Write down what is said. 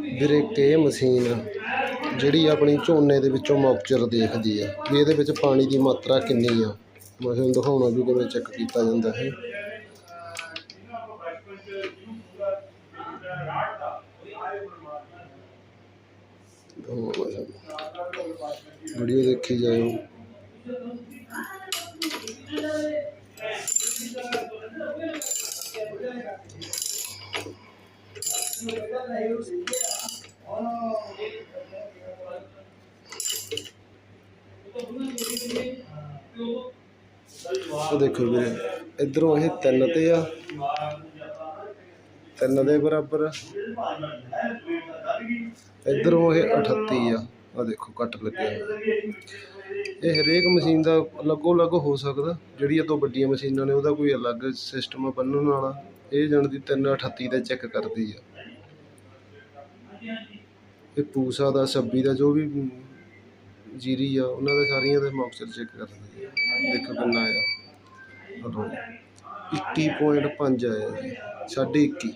ਵੀਰੇ ਇਹ ਮਸ਼ੀਨ ਜਿਹੜੀ ਆਪਣੀ ਝੋਨੇ ਦੇ ਵਿੱਚੋਂ ਮੌਕਚਰ ਦੇਖਦੀ ਆ, ਵੀ ਇਹਦੇ ਵਿੱਚ ਪਾਣੀ ਦੀ ਮਾਤਰਾ ਕਿੰਨੀ ਆ। ਮੈਂ ਤੁਹਾਨੂੰ ਦਿਖਾਉਣਾ ਵੀ ਕਿਵੇਂ ਚੈੱਕ ਕੀਤਾ ਜਾਂਦਾ ਹੈ। ਵੀਡੀਓ ਦੇਖੀ ਜਾਇਓ। ਉਹ ਦੇਖੋ ਵੀਰੇ ਇਧਰੋਂ ਇਹ ਤਿੰਨ ਤੇ ਆ ਤਿੰਨ ਦੇ ਬਰਾਬਰ ਇਧਰੋਂ ਇਹ 38 ਆ ਆ ਦੇਖੋ, ਕੱਟ ਲੱਗਿਆ ਇਹ ਹਰੇਕ ਮਸ਼ੀਨ ਦਾ ਅਲੱਗੋ ਅਲੱਗ ਹੋ ਸਕਦਾ, ਜਿਹੜੀ ਇਹ ਤੋਂ ਵੱਡੀਆਂ ਮਸ਼ੀਨਾਂ ਨੇ, ਉਹਦਾ ਕੋਈ ਅਲੱਗ ਸਿਸਟਮ ਆ ਬੰਨਣ ਵਾਲਾ। ਇਹ ਜਾਣ ਦੀ 338 ਦਾ ਚੈੱਕ ਕਰਦੀ ਆ। ਇਹ ਪੂਸਾ ਦਾ 26 ਦਾ, ਜੋ ਵੀ ਜੀਰੀ ਆ, ਉਹਨਾਂ ਦੇ ਸਾਰੀਆਂ ਦੇ ਮੌਕਸਰ ਚੈੱਕ ਕਰਦੀ ਆ। ਦੇਖੋ ਕਿੰਨਾ ਆਇਆ ਉਦੋਂ 21.5 ਆਇਆ ਜੀ ਸਾਢੇ 21